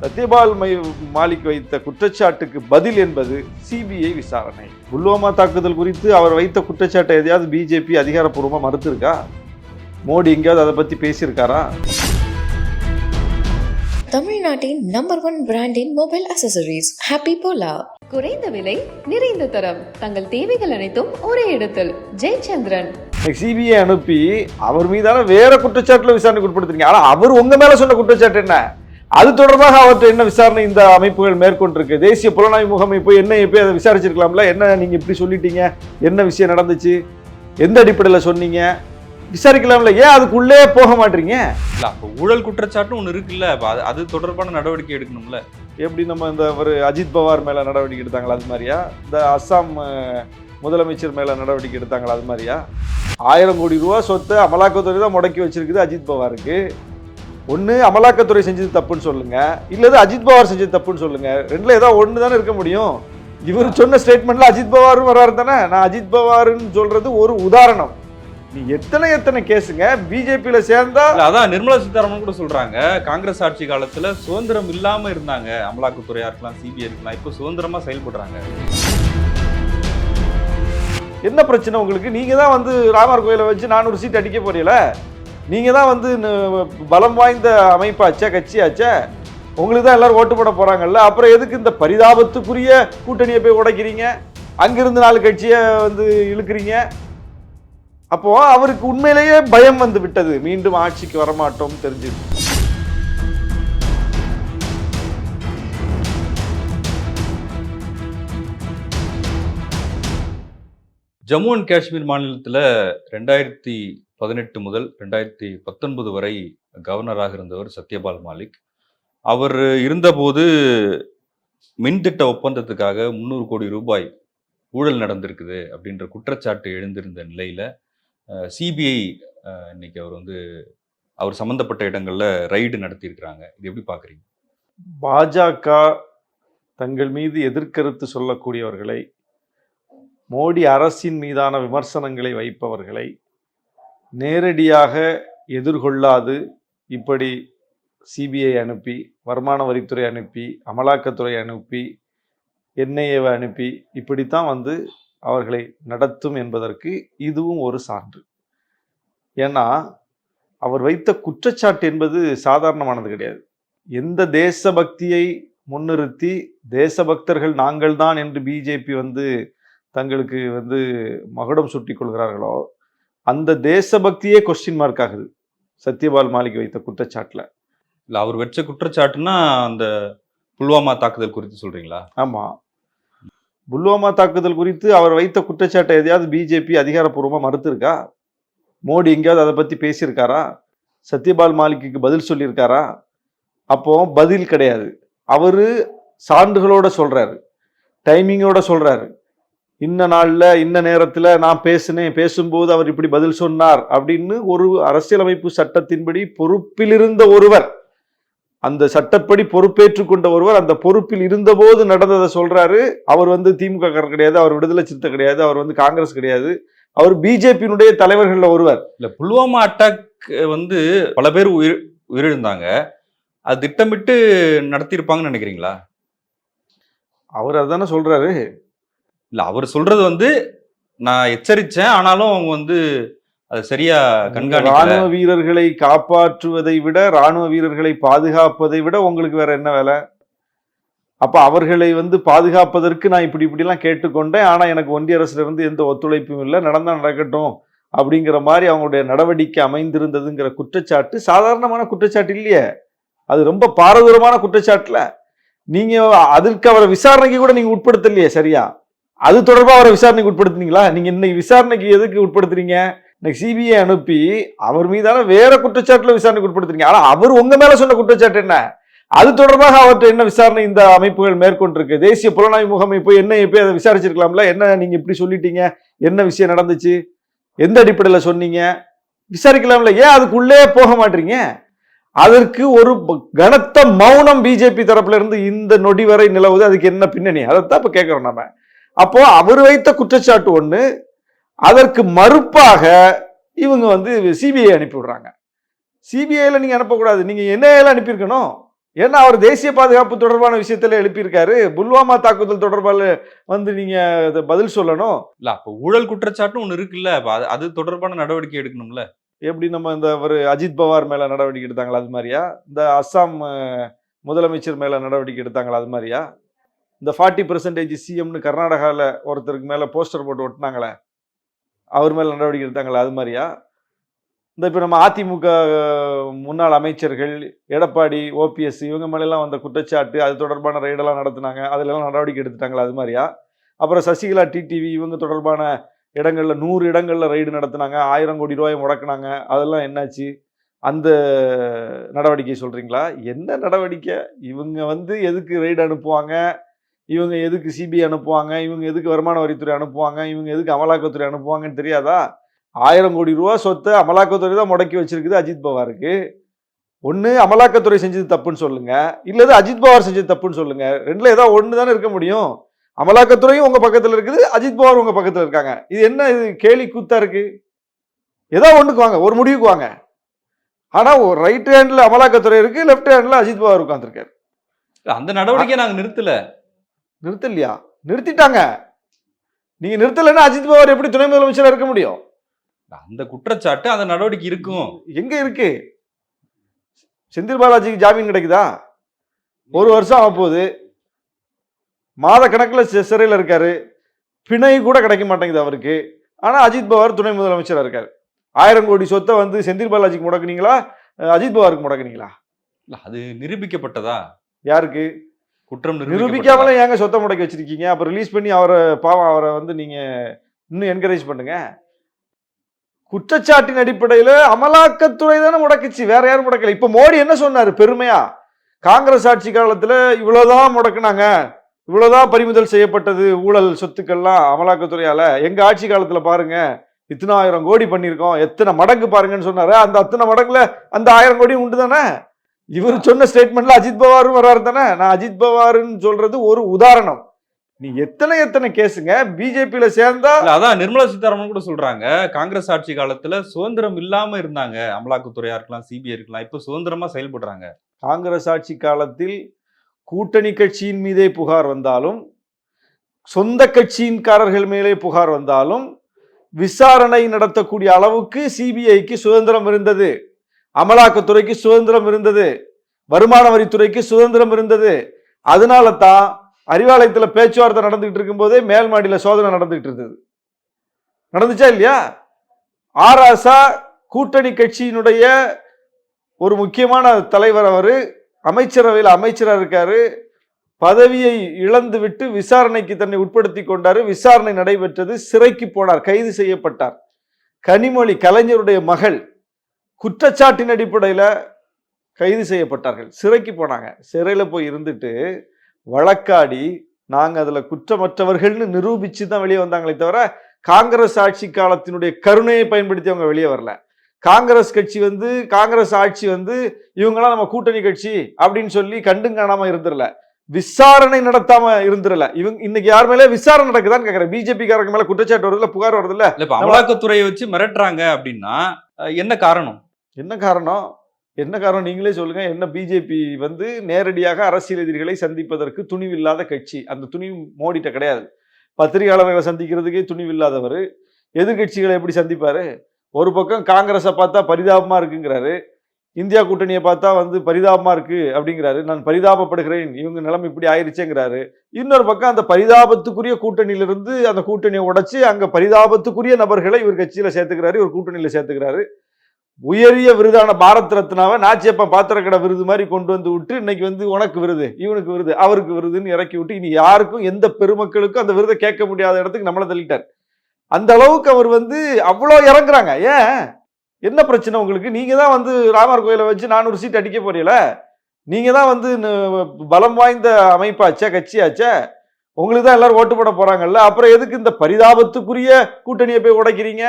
Satyapal my Malik வைத்த குற்றச்சாட்டுக்கு பதில் என்பது சிபிஐ விசாரணை. புல்வாமா தாக்குதல் குறித்து அவர் வைத்த குற்றச்சாட்டை எதையாவது பிஜேபி அதிகாரப்பூர்வமாக மறுத்திருக்கா? மோடி எங்கேயாவது அதை பற்றி பேசியிருக்காரா? தமிழ்நாட்டின் நம்பர் ஒன் பிராண்டின் மொபைல் அசசரிஸ் ஹாப்பி போலா குறைந்த விலை நிறைந்த தரம். தங்கள் தேவைகள் அனைத்தும் ஒரே இடத்தில். ஜெயச்சந்திரன். சிபிஐ அனுப்பி அவர் மீதான வேற குற்றச்சாட்டுல விசாரணைக்கு உட்படுத்துறீங்க ஆனா அவர் உங்க மேல சொன்ன குற்றச்சாட்டு என்ன? அது தொடர்பாக அவர்கிட்ட என்ன விசாரணை இந்த அமைப்புகள் மேற்கொண்டிருக்கு? தேசிய புலனாய்வு முகமை போய் என்ன போய் அதை விசாரிச்சிருக்கலாம்ல? என்ன நீங்க இப்படி சொல்லிட்டீங்க? என்ன விஷயம் நடந்துச்சு? எந்த அடிப்படையில் சொன்னீங்க? விசாரிக்கலாம்ல. ஏன் அதுக்குள்ளே போக மாட்டீங்க? இல்ல அப்ப ஊழல் குற்றச்சாட்டு ஒண்ணு இருக்குல்ல. அது அது தொடர்பான நடவடிக்கை எடுக்கணும்ல. எப்படி நம்ம இந்த ஒரு அஜித் பவார் மேல நடவடிக்கை எடுத்தாங்களா? அது மாதிரியா? இந்த அஸ்ஸாம் முதலமைச்சர் மேல நடவடிக்கை எடுத்தாங்களா? அது மாதிரியா? ஆயிரம் கோடி ரூபா சொத்தை அமலாக்கத்துறை தான் முடக்கி வச்சிருக்குது அஜித் பவாருக்கு. ஒன்று அமலாக்கத்துறை செஞ்சது தப்புன்னு சொல்லுங்க. இல்லது அஜித் பவார் செஞ்சது தப்புன்னு சொல்லுங்க. ரெண்டுல ஏதோ ஒன்று தானே இருக்க முடியும்? இவர் சொன்ன ஸ்டேட்மெண்ட்ல அஜித் பவாரும் வராரு தானே? நான் அஜித் பவாருன்னு சொல்றது ஒரு உதாரணம். நீ எத்தனை எத்தனை கேஸுங்க? பிஜேபியில சேர்ந்தா இல்ல, அதான் நிர்மலா சீதாராமன் கூட சொல்றாங்க. காங்கிரஸ் ஆட்சி காலத்துல சுதந்திரம் இல்லாம இருந்தாங்க. அமலாக்கத்துறையா இருக்கலாம் சிபிஐ இருக்கலாம் இப்போ சுதந்திரமா செயல்படுறாங்க. என்ன பிரச்சனை உங்களுக்கு? நீங்க தான் வந்து ராமர் கோயிலை வச்சு நானூறு சீட் அடிக்க போறீல நீங்கள் தான் வந்து பலம் வாய்ந்த அமைப்பாச்சே கட்சியாச்சே உங்களுக்கு தான் எல்லாரும் ஓட்டு போட போகிறாங்கல்ல அப்புறம் எதுக்கு இந்த பரிதாபத்துக்குரிய கூட்டணியை போய் உடைக்கிறீங்க? அங்கிருந்து நாலு கட்சியை வந்து இழுக்கிறீங்க? அப்போ அவருக்கு உண்மையிலேயே பயம் வந்து விட்டது. மீண்டும் ஆட்சிக்கு வரமாட்டோம் தெரிஞ்சது ஜம்மு அண்ட் காஷ்மீர் மாநிலத்தில் ரெண்டாயிரத்தி பதினெட்டு முதல் ரெண்டாயிரத்தி பத்தொன்பது வரை கவர்னராக இருந்தவர் சத்யபால் மாலிக். அவர் இருந்தபோது மின்திட்ட ஒப்பந்தத்துக்காக முந்நூறு கோடி ரூபாய் ஊழல் நடந்திருக்குது அப்படின்ற குற்றச்சாட்டு எழுந்திருந்த நிலையில் சிபிஐ இன்னைக்கு அவர் வந்து அவர் சம்மந்தப்பட்ட இடங்களில் ரைடு நடத்தியிருக்கிறாங்க. இது எப்படி பார்க்குறீங்க? பாஜக தங்கள் மீது எதிர்கருத்து சொல்லக்கூடியவர்களை மோடி அரசின் மீதான விமர்சனங்களை வைப்பவர்களை நேரடியாக எதிர்கொள்ளாது. இப்படி சிபிஐ அனுப்பி வருமான வரித்துறை அனுப்பி அமலாக்கத்துறை அனுப்பி என்ஐஏவை அனுப்பி இப்படித்தான் வந்து அவர்களை நடத்தும் என்பதற்கு இதுவும் ஒரு சான்று. ஏன்னா அவர் வைத்த குற்றச்சாட்டு என்பது சாதாரணமானது கிடையாது. எந்த தேசபக்தியை முன்னிறுத்தி தேசபக்தர்கள் நாங்கள்தான் என்று பிஜேபி வந்து தங்களுக்கு வந்து மகுடம் சுட்டிக் கொள்கிறார்களோ அந்த தேசபக்தியே கொஸ்டின் மார்க் ஆகுது. சத்யபால் மாலிக் வைத்த குற்றச்சாட்டுல. இல்ல அவர் வச்ச குற்றச்சாட்டுனா அந்த புல்வாமா தாக்குதல் குறித்து சொல்றீங்களா? ஆமா. புல்வாமா தாக்குதல் குறித்து அவர் வைத்த குற்றச்சாட்டை எதையாவது பிஜேபி அதிகாரப்பூர்வமா மறுத்திருக்கா? மோடி எங்கேயாவது அதை பத்தி பேசியிருக்காரா? சத்யபால் மாலிக்கு பதில் சொல்லியிருக்காரா? அப்போ பதில் கிடையாது. அவரு சான்றுகளோட சொல்றாரு. டைமிங்கோட சொல்றாரு. இன்ன நாள்ல இன்ன நேரத்துல நான் பேசினேன் பேசும்போது அவர் இப்படி பதில் சொன்னார் அப்படின்னு ஒரு அரசியலமைப்பு சட்டத்தின்படி பொறுப்பிலிருந்த ஒருவர் அந்த சட்டப்படி பொறுப்பேற்றுக் கொண்ட ஒருவர் அந்த பொறுப்பில் இருந்தபோது நடந்ததை சொல்றாரு. அவர் வந்து திமுக காரர் கிடையாது அவர் விடுதலை சிறுத்தை கிடையாது அவர் வந்து காங்கிரஸ் கிடையாது. அவர் பிஜேபியினுடைய தலைவர்கள்ல ஒருவர். இல்ல புல்வாமா அட்டாக் வந்து பல பேர் உயிர் உயிரிழந்தாங்க. அது திட்டமிட்டு நடத்தியிருப்பாங்கன்னு நினைக்கிறீங்களா? அவர் அதானே சொல்றாரு. இல்ல அவர் சொல்றது வந்து நான் எச்சரிச்சேன். ஆனாலும் அவங்க வந்து அது சரியா கண்காணிக்கல. ராணுவ வீரர்களை காப்பாற்றுவதை விட ராணுவ வீரர்களை பாதுகாப்பதை விட உங்களுக்கு வேற என்ன வேலை? அப்ப அவர்களை வந்து பாதுகாப்பதற்கு நான் இப்படி இப்படிலாம் கேட்டுக்கொண்டேன். ஆனா எனக்கு ஒன்றிய அரசுல இருந்து எந்த ஒத்துழைப்பும் இல்லை. நடந்தா நடக்கட்டும் அப்படிங்கிற மாதிரி அவங்களுடைய நடவடிக்கை அமைந்திருந்ததுங்கிற குற்றச்சாட்டு சாதாரணமான குற்றச்சாட்டு இல்லையே. அது ரொம்ப பாரதூரமான குற்றச்சாட்டுல. நீங்க அதற்கு அவரை விசாரணைக்கு கூட நீங்க உட்படுத்தலையே சரியா? அது தொடர்பாக அவரை விசாரணைக்கு உட்படுத்துனீங்களா? நீங்கள் இன்னைக்கு விசாரணைக்கு எதுக்கு உட்படுத்துறீங்க? இன்னைக்கு சிபிஐ அனுப்பி அவர் மீதான வேற குற்றச்சாட்டில் விசாரணைக்கு உட்படுத்துறீங்க. ஆனால் அவர் உங்கள் மேலே சொன்ன குற்றச்சாட்டு என்ன? அது தொடர்பாக அவர்கிட்ட என்ன விசாரணை இந்த அமைப்புகள் மேற்கொண்டிருக்கு? தேசிய புலனாய்வு முகமை போய் என்ன போய் அதை விசாரிச்சிருக்கலாம்ல? என்ன நீங்கள் இப்படி சொல்லிட்டீங்க? என்ன விஷயம் நடந்துச்சு? எந்த அடிப்படையில் சொன்னீங்க? விசாரிக்கலாம்ல. ஏன் அதுக்குள்ளே போக மாட்டீங்க? அதற்கு ஒரு கனத்த மௌனம் பிஜேபி தரப்புல இருந்து இந்த நொடி வரை நிலவுது. அதுக்கு என்ன பின்னணி? அதைத்தான் இப்போ கேட்குறோம் நம்ம அப்போ அவர் வைத்த குற்றச்சாட்டு ஒண்ணு. அதற்கு மறுப்பாக இவங்க வந்து சிபிஐ அனுப்பி விடுறாங்க. சிபிஐல நீங்க அனுப்பக்கூடாது. நீங்க என்ஐஏல அனுப்பியிருக்கணும். ஏன்னா அவர் தேசிய பாதுகாப்பு தொடர்பான விஷயத்துல எழுப்பியிருக்காரு. புல்வாமா தாக்குதல் தொடர்பால வந்து நீங்க இத பதில் சொல்லணும். இல்ல அப்ப ஊழல் குற்றச்சாட்டும் ஒண்ணு இருக்குல்ல. அது அது தொடர்பான நடவடிக்கை எடுக்கணும்ல. எப்படி நம்ம இந்த ஒரு அஜித் பவார் மேல நடவடிக்கை எடுத்தாங்களா அது மாதிரியா? இந்த அஸ்ஸாம் முதலமைச்சர் மேல நடவடிக்கை எடுத்தாங்களா அது மாதிரியா? இந்த ஃபார்ட்டி பர்சன்டேஜ் சிஎம்னு கர்நாடகாவில் ஒருத்தருக்கு மேலே போஸ்டர் போட்டு ஒட்டினாங்களே அவர் மேலே நடவடிக்கை எடுத்தாங்களா அது மாதிரியா? இந்த இப்போ நம்ம அதிமுக முன்னாள் அமைச்சர்கள் எடப்பாடி ஓபிஎஸ் இவங்க மேலெல்லாம் வந்த குற்றச்சாட்டு அது தொடர்பான ரெய்டெல்லாம் நடத்துனாங்க அதுலலாம் நடவடிக்கை எடுத்துட்டாங்களா அது மாதிரியா? அப்புறம் சசிகலா டிடிவி இவங்க தொடர்பான இடங்களில் நூறு இடங்களில் ரைடு நடத்துனாங்க ஆயிரம் கோடி ரூபாயை முடக்கினாங்க அதெல்லாம் என்னாச்சு? அந்த நடவடிக்கை சொல்கிறீங்களா என்ன நடவடிக்கை? இவங்க வந்து எதுக்கு ரைடு அனுப்புவாங்க? இவங்க எதுக்கு சிபிஐ அனுப்புவாங்க? இவங்க எதுக்கு வருமான வரித்துறை அனுப்புவாங்க? இவங்க எதுக்கு அமலாக்கத்துறை அனுப்புவாங்கன்னு தெரியாதா? ஆயிரம் கோடி ரூபா சொத்தை அமலாக்கத்துறை தான் முடக்கி வச்சிருக்குது அஜித் பவாருக்கு. ஒன்று அமலாக்கத்துறை செஞ்சது தப்புன்னு சொல்லுங்க. இல்லது அஜித் பவார் செஞ்சது தப்புன்னு சொல்லுங்க. ரெண்டுல ஏதோ ஒன்று தானே இருக்க முடியும். அமலாக்கத்துறையும் உங்க பக்கத்தில் இருக்குது அஜித் பவார் உங்க பக்கத்தில் இருக்காங்க. இது என்ன இது கேலி கூத்தா இருக்கு? ஏதோ ஒன்றுக்கு வாங்க ஒரு முடிவுக்கு வாங்க. ஆனால் ரைட் ஹேண்டில் அமலாக்கத்துறை இருக்கு லெஃப்ட் ஹேண்டில் அஜித் பவார் உட்காந்துருக்காரு அந்த நடவடிக்கையை நாங்கள் நிறுத்தலை. நிறுத்தலையா? நிறுத்திட்டாங்க. நீங்க நிறுத்தலைன்னா அஜித் பவார் எப்படி துணை முதலமைச்சரா இருக்க முடியும்? அந்த குற்றச்சாட்டு அந்த நடவடிக்கை இருக்கும்? எங்க இருக்கு? செந்தில் பாலாஜிக்கு ஜாமீன் கிடைக்குதா? ஒரு வருஷம் ஆக போகுது. மாத கணக்கில் சிறையில் இருக்காரு. பிணை கூட கிடைக்க மாட்டேங்குது அவருக்கு. ஆனா அஜித் பவார் துணை முதலமைச்சரா இருக்காரு. ஆயிரம் கோடி சொத்தை வந்து செந்தில் பாலாஜிக்கு முடக்குனீங்களா? அஜித் பவாருக்கு முடக்குனீங்களா? இல்ல அது நிரூபிக்கப்பட்டதா? யாருக்கு? குற்றம் நிரூபிக்காமலே ஏங்க சொத்தை முடக்கி வச்சிருக்கீங்க? அப்போ ரிலீஸ் பண்ணி அவரை பாவம் அவரை வந்து நீங்கள் இன்னும் என்கரேஜ் பண்ணுங்க. குற்றச்சாட்டின் அடிப்படையில் அமலாக்கத்துறை தானே முடக்குச்சு. வேற யாரும் முடக்கல. இப்போ மோடி என்ன சொன்னார்? பெருமையா? காங்கிரஸ் ஆட்சி காலத்தில் இவ்வளோதான் முடக்குனாங்க. இவ்வளோதான் பறிமுதல் செய்யப்பட்டது ஊழல் சொத்துக்கள்லாம் அமலாக்கத்துறையால். எங்கள் ஆட்சி காலத்தில் பாருங்க இத்தனை ஆயிரம் கோடி பண்ணியிருக்கோம். எத்தனை மடங்கு பாருங்கன்னு சொன்னார். அந்த அத்தனை மடங்குல அந்த ஆயிரம் கோடி உண்டு தானே இவர் சொன்ன ஸ்டேட்மெண்ட்ல அஜித் பவாரும் வர்றாரு தானே? நான் அஜித் பவாருன்னு சொல்றது ஒரு உதாரணம். நீ எத்தனை எத்தனை கேஸுங்க? பிஜேபியில சேர்ந்தா அதான் நிர்மலா சீதாராமன் கூட சொல்றாங்க. காங்கிரஸ் ஆட்சி காலத்துல சுதந்திரம் இல்லாம இருந்தாங்க. அமலாக்கத்துறையா இருக்கலாம் சிபிஐ இருக்கலாம். இப்ப சுதந்திரமா செயல்படுறாங்க. காங்கிரஸ் ஆட்சி காலத்தில் கூட்டணி கட்சியின் மீதே புகார் வந்தாலும் சொந்த கட்சியின்காரர்கள் மேலே புகார் வந்தாலும் விசாரணை நடத்தக்கூடிய அளவுக்கு சிபிஐக்கு சுதந்திரம் இருந்தது. அமலாக்கத்துறைக்கு சுதந்திரம் இருந்தது. வருமான வரித்துறைக்கு சுதந்திரம் இருந்தது. அதனால தான் அறிவாலயத்தில் பேச்சுவார்த்தை நடந்துகிட்டு இருக்கும்போதே மேல் மாடியில் சோதனை நடந்துகிட்டு இருந்தது. நடந்துச்சா இல்லையா? ஆராசா கூட்டணி கட்சியினுடைய ஒரு முக்கியமான தலைவர் அவர் அமைச்சரவையில் அமைச்சராக இருக்காரு. பதவியை இழந்து விட்டு விசாரணைக்கு தன்னை உட்படுத்தி கொண்டார். விசாரணை நடைபெற்றது. சிறைக்கு போனார். கைது செய்யப்பட்டார். கனிமொழி கலைஞருடைய மகள் குற்றச்சாட்டின் அடிப்படையில கைது செய்யப்பட்டார்கள். சிறைக்கு போனாங்க. சிறையில போய் இருந்துட்டு வழக்காடி நாங்கள் அதில் குற்றமற்றவர்கள்னு நிரூபிச்சு தான் வெளியே வந்தாங்களே தவிர காங்கிரஸ் ஆட்சி காலத்தினுடைய கருணையை பயன்படுத்தி அவங்க வெளியே வரல. காங்கிரஸ் கட்சி வந்து காங்கிரஸ் ஆட்சி வந்து இவங்களாம் நம்ம கூட்டணி கட்சி அப்படின்னு சொல்லி கண்டும் காணாமல் இருந்துடல விசாரணை நடத்தாம இருந்துடல இவங்க இன்னைக்கு யார் மேல விசாரணை நடக்குதான்னு கேக்குறேன். பிஜேபிக்காரங்க மேல குற்றச்சாட்டு வருதுல்ல புகார் வருதுல்ல இல்ல அமலாக்கத்துறையை வச்சு மிரட்டுறாங்க அப்படின்னா என்ன காரணம்? என்ன காரணம்? என்ன காரணம்? நீங்களே சொல்லுங்க. என்ன பிஜேபி வந்து நேரடியாக அரசியல் எதிரிகளை சந்திப்பதற்கு துணிவில்லாத கட்சி. அந்த துணிவு மோடிட்ட கிடையாது. பத்திரிகையாளர்களை சந்திக்கிறதுக்கே துணிவில்லாதவர். எதிர்கட்சிகளை எப்படி சந்திப்பாரு? ஒரு பக்கம் காங்கிரஸை பார்த்தா பரிதாபமா இருக்குங்கிறாரு. இந்தியா கூட்டணியை பார்த்தா வந்து பரிதாபமா இருக்கு அப்படிங்கிறாரு. நான் பரிதாபப்படுகிறேன். இவங்க நிலைமை இப்படி ஆயிடுச்சேங்கிறாரு இன்னொரு பக்கம் அந்த பரிதாபத்துக்குரிய கூட்டணியிலிருந்து அந்த கூட்டணியை உடைச்சி அங்கே பரிதாபத்துக்குரிய நபர்களை இவர் கட்சியில் சேர்த்துக்கிறாரு. இவர் கூட்டணியில் சேர்த்துக்கிறாரு. உயரிய விருதான பாரத் ரத்னாவை நாச்சியப்பா பாத்திரக்கடை விருது மாதிரி கொண்டு வந்து விட்டு இன்னைக்கு வந்து உனக்கு விருது இவனுக்கு விருது அவருக்கு விருதுன்னு இறக்கி விட்டு இனி யாருக்கும் எந்த பெருமக்களுக்கும் அந்த விருதை கேட்க முடியாத இடத்துக்கு நம்மளை தள்ளிட்டார். அந்த அளவுக்கு அவர் வந்து அவ்வளோ இறங்குறாங்க. ஏன்? என்ன பிரச்சனை உங்களுக்கு? நீங்கள் தான் வந்து ராமர் கோயிலை வச்சு நானூறு சீட் அடிக்க போறீல நீங்கள் தான் வந்து பலம் வாய்ந்த அமைப்பாச்சே கட்சியாச்சே? உங்களுக்கு தான் எல்லாரும் ஓட்டு போட போகிறாங்கல்ல அப்புறம் எதுக்கு இந்த பரிதாபத்துக்குரிய கூட்டணியை போய் உடைக்கிறீங்க?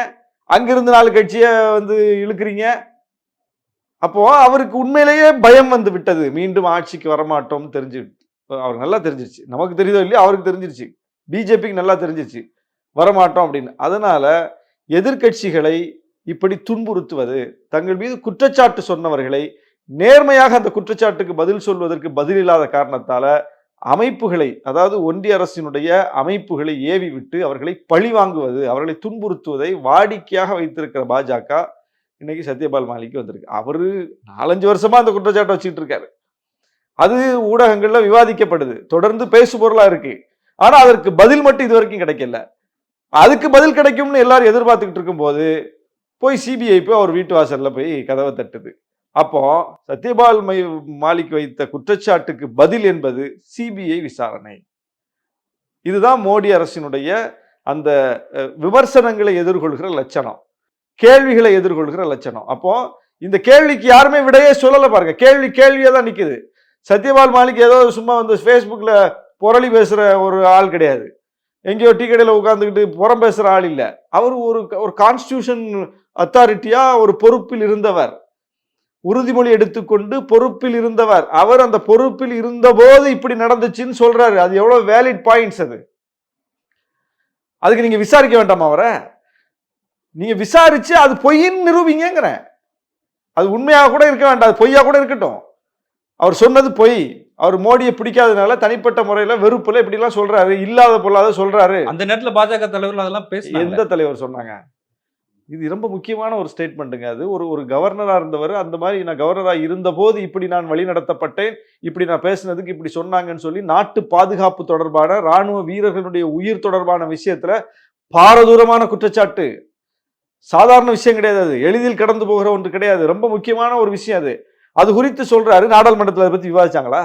அங்கிருந்து நாலு கட்சியை வந்து இழுக்கிறீங்க. அப்போ அவருக்கு உண்மையிலேயே பயம் வந்து விட்டது. மீண்டும் ஆட்சிக்கு வரமாட்டோம் தெரிஞ்சு அவருக்கு நல்லா தெரிஞ்சிருச்சு. நமக்கு தெரியுதோ இல்லையோ அவருக்கு தெரிஞ்சிருச்சு. பிஜேபிக்கு நல்லா தெரிஞ்சிருச்சு. வரமாட்டோம் அப்படின்னு. அதனால எதிர்க்கட்சிகளை இப்படி துன்புறுத்துவது தங்கள் மீது குற்றச்சாட்டு சொன்னவர்களை நேர்மையாக அந்த குற்றச்சாட்டுக்கு பதில் சொல்வதற்கு பதில் இல்லாத காரணத்தால அமைப்புகளை அதாவது ஒன்றிய அரசினுடைய அமைப்புகளை ஏவி விட்டு அவர்களை பழி வாங்குவது அவர்களை துன்புறுத்துவதை வாடிக்கையாக வைத்திருக்கிற பாஜக இன்னைக்கு சத்யபால் மாலிக்கு வந்திருக்கு. அவரு நாலஞ்சு வருஷமா அந்த குற்றச்சாட்டை வச்சுட்டு இருக்காரு. அது ஊடகங்கள்ல விவாதிக்கப்படுது. தொடர்ந்து பேசு பொருளா இருக்கு. ஆனா அதற்கு பதில் மட்டும் இது வரைக்கும் கிடைக்கல. அதுக்கு பதில் கிடைக்கும்னு எல்லாரும் எதிர்பார்த்துக்கிட்டு இருக்கும்போது போய் சிபிஐ போய் அவர் வீட்டு வாசல்ல போய் கதவை தட்டுது. அப்போ சத்யபால் மை மாலிக் வைத்த குற்றச்சாட்டுக்கு பதில் என்பது சிபிஐ விசாரணை. இதுதான் மோடி அரசினுடைய அந்த விமர்சனங்களை எதிர்கொள்கிற லட்சணம். கேள்விகளை எதிர்கொள்கிற லட்சணம். அப்போ இந்த கேள்விக்கு யாருமே விடையே சொல்லலை பாருங்க. கேள்வி கேள்வியாக தான் நிற்குது சத்யபால் மாலிக் ஏதோ சும்மா வந்து ஃபேஸ்புக்கில் புரளி பேசுகிற ஒரு ஆள் கிடையாது. எங்கேயோ டீ கடையில் உட்காந்துக்கிட்டு புறம் பேசுகிற ஆள் இல்லை. அவர் ஒரு ஒரு கான்ஸ்டியூஷன் அத்தாரிட்டியாக ஒரு பொறுப்பில் இருந்தவர். உறுதிமொழி எடுத்துக்கொண்டு பொறுப்பில் இருந்தவர். அவர் அந்த பொறுப்பில் இருந்தபோது இப்படி நடந்துச்சுன்னு சொல்றாரு. அது எவ்வளவு வேலிட் பாயிண்ட்ஸ் அது. அதுக்கு நீங்க விசாரிக்க வேண்டாமா அவரை? நீங்க விசாரிச்சு அது பொய்ன்னு நிரூபிங்கிறேன் அது உண்மையாக கூட இருக்க வேண்டாம். அது பொய்யா கூட இருக்கட்டும். அவர் சொன்னது பொய். அவர் மோடியை பிடிக்காதனால தனிப்பட்ட முறையில வெறுப்புல இப்படிலாம் சொல்றாரு. இல்லாத பொல்லாத சொல்றாரு. அந்த நேரத்துல பாஜக தலைவர்கள் அதெல்லாம் பேசினாங்க. எந்த தலைவர் சொன்னாங்க? இது ரொம்ப முக்கியமான ஒரு ஸ்டேட்மெண்ட்டுங்க அது. ஒரு ஒரு கவர்னராக இருந்தவர் அந்த மாதிரி நான் கவர்னராக இருந்தபோது இப்படி நான் வழிநடத்தப்பட்டேன் இப்படி நான் பேசினதுக்கு இப்படி சொன்னாங்கன்னு சொல்லி நாட்டு பாதுகாப்பு தொடர்பான ராணுவ வீரர்களுடைய உயிர் தொடர்பான விஷயத்தில் பாரதூரமான குற்றச்சாட்டு. சாதாரண விஷயம் கிடையாது அது. எளிதில் கடந்து போகிற ஒன்று கிடையாது. ரொம்ப முக்கியமான ஒரு விஷயம் அது. அது குறித்து சொல்கிறாரு நாடாளுமன்றத்தில் அதை பற்றி விவாதிச்சாங்களா?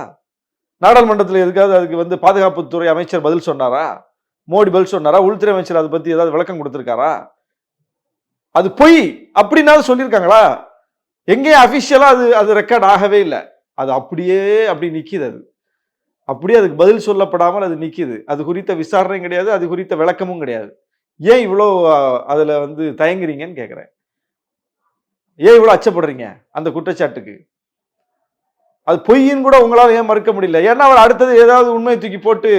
நாடாளுமன்றத்தில் எதுக்காவது அதுக்கு வந்து பாதுகாப்புத்துறை அமைச்சர் பதில் சொன்னாரா? மோடி பதில் சொன்னாரா? உள்துறை அமைச்சர் அதை பற்றி ஏதாவது விளக்கம் கொடுத்துருக்காரா? அது பொய் அப்படின்னாலும் சொல்லியிருக்காங்களா? எங்கேயும் அஃபிஷியலாக அது அது ரெக்கார்ட் ஆகவே இல்லை. அது அப்படியே அப்படி நிற்கிது அது. அப்படியே அதுக்கு பதில் சொல்லப்படாமல் அது நிற்கிது அது குறித்த விசாரணையும் கிடையாது அது குறித்த விளக்கமும் கிடையாது. ஏன் இவ்வளோ அதில் வந்து தயங்குறீங்கன்னு கேட்குறேன் ஏன் இவ்வளோ அச்சப்படுறீங்க அந்த குற்றச்சாட்டுக்கு? அது பொய்ன்னு கூட உங்களால் ஏன் மறுக்க முடியல? ஏன்னா அவர் அடுத்தது ஏதாவது உண்மையை தூக்கி போட்டு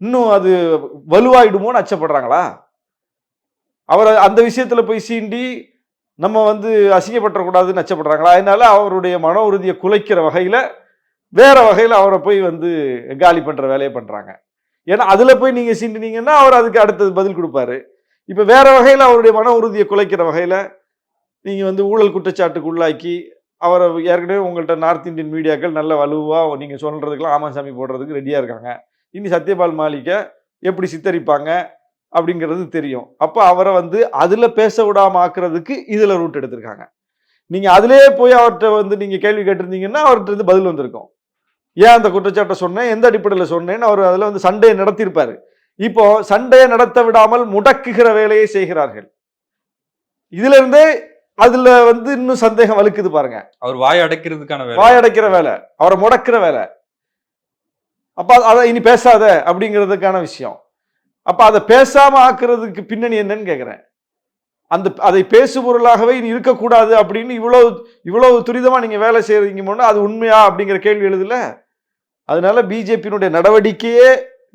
இன்னும் அது வலுவாயிடுமோன்னு அச்சப்படுறாங்களா? அவர் அந்த விஷயத்தில் போய் சீண்டி நம்ம வந்து அசிங்கப்பட்டுறக்கூடாதுன்னு நச்சப்படுறாங்களா? அதனால அவருடைய மன உறுதியை குலைக்கிற வகையில் வேற வகையில் அவரை போய் வந்து காலி பண்ணுற வேலையை பண்ணுறாங்க ஏன்னா அதில் போய் நீங்கள் சீண்டினீங்கன்னா அவர் அதுக்கு அடுத்தது பதில் கொடுப்பாரு. இப்போ வேற வகையில் அவருடைய மன உறுதியை குலைக்கிற வகையில் நீங்கள் வந்து ஊழல் குற்றச்சாட்டுக்கு உள்ளாக்கி அவரை ஏற்கனவே உங்கள்கிட்ட நார்த் இந்தியன் மீடியாக்கள் நல்ல வலுவாக நீங்கள் சொல்கிறதுக்கெல்லாம் ஆமாசாமி போடுறதுக்கு ரெடியாக இருக்காங்க. இனி சத்யபால் மாலிக்கை எப்படி சித்தரிப்பாங்க? அப்படிங்கிறது தெரியும். அப்போ அவரை வந்து அதுல பேச விடாம ஆக்குறதுக்கு இதுல ரூட் எடுத்திருக்காங்க. நீங்க அதிலேயே போய் அவர்கிட்ட வந்து நீங்க கேள்வி கேட்டிருந்தீங்கன்னா அவர்கிட்ட இருந்து பதில் வந்திருக்கும். ஏன் அந்த குற்றச்சாட்டை சொன்னேன்? எந்த அடிப்படையில் சொன்னேன்னு அவர் அதுல வந்து சண்டையை நடத்தியிருப்பாரு. இப்போ சண்டையை நடத்த விடாமல் முடக்குகிற வேலையை செய்கிறார்கள். இதுல இருந்தே அதுல வந்து இன்னும் சந்தேகம் வலுக்குது பாருங்க. அவர் வாய் அடைக்கிறதுக்கான வாய் அடைக்கிற வேலை. அவரை முடக்கிற வேலை. அப்ப அதை இனி பேசாத அப்படிங்கிறதுக்கான விஷயம். அப்ப அதை பேசாம ஆக்குறதுக்கு பின்னணி என்னன்னு கேக்குறேன். அந்த அதை பேசு பொருளாகவே இனி இருக்கக்கூடாது அப்படின்னு இவ்வளவு இவ்வளவு துரிதமா நீங்க வேலை செய்யறீங்க அது உண்மையா அப்படிங்கிற கேள்வி எழுதுல? அதனால பிஜேபியினுடைய நடவடிக்கையே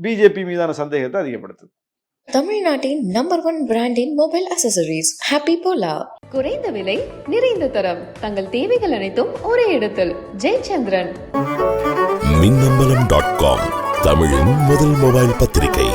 பிஜேபி மீதான சந்தேகத்தை அதிகப்படுத்துது. தமிழ்நாட்டின் நம்பர் ஒன் பிராண்டின் மொபைல் அசசரிஸ் ஹாப்பி போலா குறைந்த விலை நிறைந்த தரம். தங்கள் தேவைகள் அனைத்தும் ஒரே இடத்தில். ஜெயச்சந்திரன். மின்னம்பலம் டாட் காம் தமிழின் முதல் மொபைல் பத்திரிகை.